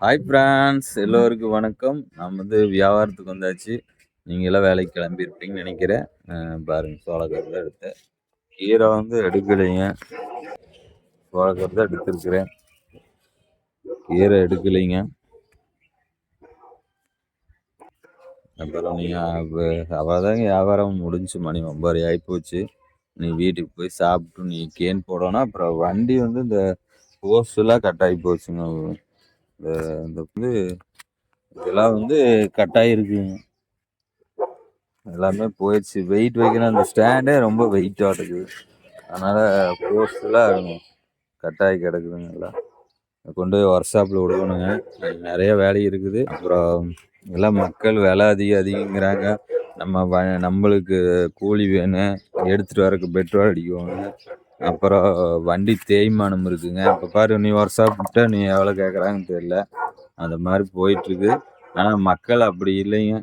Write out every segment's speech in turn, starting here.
Hi France எல்லோருக்கும் வணக்கம். நம்ம வந்து வியாபாரத்துக்கு வந்தாச்சு. நீங்கள் எல்லாம் வேலைக்கு கிளம்பியிருப்பீங்கன்னு நினைக்கிறேன். பாருங்கள் பாருங்க தான் எடுத்தேன். கீரை வந்து எடுக்கலைங்க. சோளக்கருதை எடுத்திருக்கிறேன். கீரை எடுக்கலைங்க. அப்புறம் நீங்கள் அவ்வளோதாங்க வியாபாரம் முடிஞ்சு மணி ஒம்பது ஆகிப்போச்சு நீ வீட்டுக்கு போய் சாப்பிட்டு நீ கேன் போடணும். அப்புறம் வண்டி வந்து இந்த போஸ்டெல்லாம் கட் ஆகி போச்சுங்க. இந்த இந்த வந்து இதெல்லாம் வந்து கட் எல்லாமே போயிடுச்சு. வெயிட் வைக்கிற அந்த ஸ்டாண்டே ரொம்ப வெயிட்டாக இருக்குது. அதனால் போஸ்டெல்லாம் கட் ஆகி கிடக்குதுங்க எல்லாம். கொண்டு போய் ஒர்க் ஷாப்பில் விடுவணுங்க நிறைய வேலை இருக்குது. அப்புறம் எல்லாம் மக்கள் விலை அதிகம் அதிகங்கிறாங்க. நம்ம நம்மளுக்கு கூலி வேணும். எடுத்துகிட்டு வரக்கு பெட்ரோல் அடிக்குவாங்க. அப்புறம் வண்டி தேய்மானம் இருக்குங்க. இப்போ பாரு நீ ஒர்க் விட்டா நீ எவ்வளோ கேட்குறாங்கன்னு தெரியல. அந்த மாதிரி போயிட்டுருக்கு. ஆனால் மக்கள் அப்படி இல்லைங்க.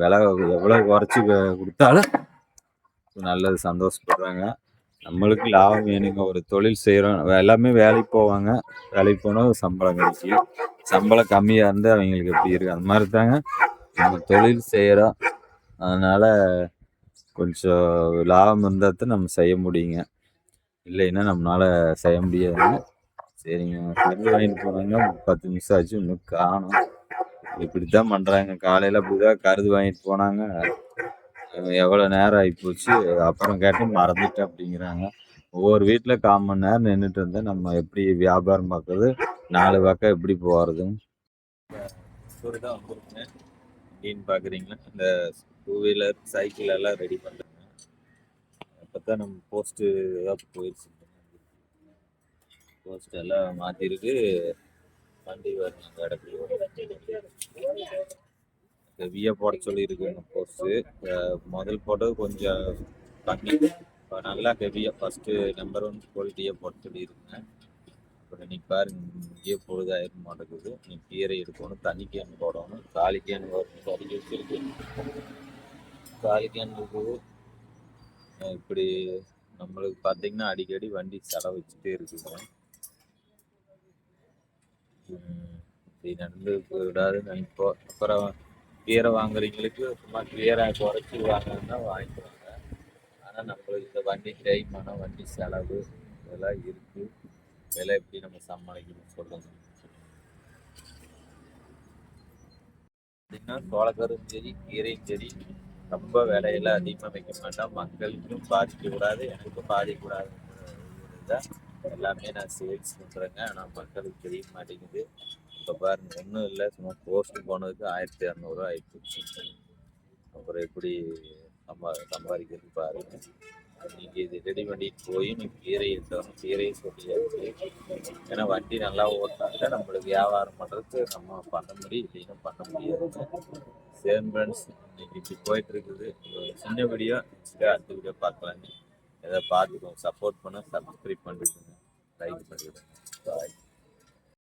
விலை எவ்வளோ குறைச்சி கொடுத்தாலும் நல்லது சந்தோஷப்படுறாங்க. நம்மளுக்கு லாபம் வேணுங்க. ஒரு தொழில் செய்கிறோம் எல்லாமே வேலைக்கு போவாங்க. வேலைக்கு போனால் சம்பளம் கிடைக்கும் சம்பளம் கம்மியாக இருந்தால் அவங்களுக்கு எப்படி இருக்குது அந்த மாதிரி தாங்க நம்ம தொழில் செய்கிறோம் அதனால் கொஞ்சம் லாபம் இருந்தால் தான் நம்ம செய்ய முடியுங்க. இல்லைன்னா நம்மளால செய்ய முடியாது. சரிங்க. கருது வாங்கிட்டு போனாங்க பத்து நிமிஷம் ஆச்சு. இன்னும் காணும். இப்படி தான் பண்ணுறாங்க காலையில் அப்படி கருது வாங்கிட்டு போனாங்க. எவ்வளோ நேரம் ஆகிப்போச்சு அப்புறம் கேட்டு மறந்துட்டேன் அப்படிங்கிறாங்க. ஒவ்வொரு வீட்டில் கால் மணி நேரம் நின்றுட்டு இருந்தேன் நம்ம எப்படி வியாபாரம் பார்க்குறது? நாலு பக்கம் எப்படி போகிறது தான் வந்துருக்குங்க பார்க்குறீங்களா? இந்த டூ வீலர் சைக்கிள் எல்லாம் ரெடி பண்ணுறேங்க அப்போ தான் நம்ம போஸ்ட்டு ஏதாவது போயிடுச்சு போஸ்ட் எல்லாம் மாற்றிருக்கு வண்டி வரும் அந்த ஹெவியாக போட சொல்லியிருக்குங்க போஸ்ட்டு முதல் போட்டது கொஞ்சம் கம்மி. இப்போ நல்லா ஹெவியாக ஃபஸ்ட்டு நம்பர் ஒன் குவாலிட்டியாக போட சொல்லியிருக்கேன் அப்புறம் நீ பாருங்க இங்கேயே பொழுதாயிரம் மாட்டேங்குது. நீ கீரை எடுக்கணும் தண்ணி கேன் போடணும் காலி கேன் வரும் கறி வச்சிருக்கு. காலி கேன் இருக்குது இப்படி நம்மளுக்கு பார்த்தீங்கன்னா அடிக்கடி வண்டி செலவு வச்சுட்டே இருக்குங்க இப்படி நடந்து விடாதுன்னு நினைப்போம் அப்புறம் கீரை வாங்குறீங்களுக்கு சும்மா கீரை குறைச்சி வாங்கினா வாங்கிக்குவாங்க ஆனால் நம்மளுக்கு இந்த வண்டி தேய்மானம் வண்டி செலவு இதெல்லாம் இருக்குது விலை எப்படி நம்ம சமாளிக்கணும்னு சொல்லுங்க. பார்த்தீங்கன்னா சோளக்கரும் சரி கீரையும் சரி ரொம்ப விலையெல்லாம் அதிகமாக வைக்க மாட்டோம். மக்களுக்கும் பாதிக்க கூடாது எனக்கும் பாதிக்க கூடாதுங்கிறத எல்லாமே நான் சேல்ஸ் பண்ணுறேங்க ஆனால் மக்களுக்கு தெரிய மாட்டேங்குது. இப்போ பாருங்க ஒன்றும் இல்லை. சும்மா போஸ்ட்டு போனதுக்கு ஆயிரத்தி இரநூறுவா ஆயிடுச்சு அப்புறம் எப்படி சம்பா சம்பாதிக்கிறது பாருங்க. நீங்கள் இது ரெடி பண்ணிட்டு போய் நீங்கள் கீரை எடுத்தோம் கீரையை சொல்லியாச்சு ஏன்னா வண்டி நல்லா ஓட்டினாக்க நம்மளுக்கு வியாபாரம் பண்ணுறதுக்கு நம்ம பண்ண முடியும் இல்லைன்னா பண்ண முடியாது. சேம் ஃப்ரெண்ட்ஸ் இன்னைக்கு இப்படி போயிட்டு இருக்குது சின்ன வீடியோ அடுத்த வீடியோ பார்க்கலாம். எதை பார்த்துக்கோங்க. சப்போர்ட் பண்ண சப்ஸ்கிரைப் பண்ணிட்டு லைக் பண்ணிடுங்க பாய்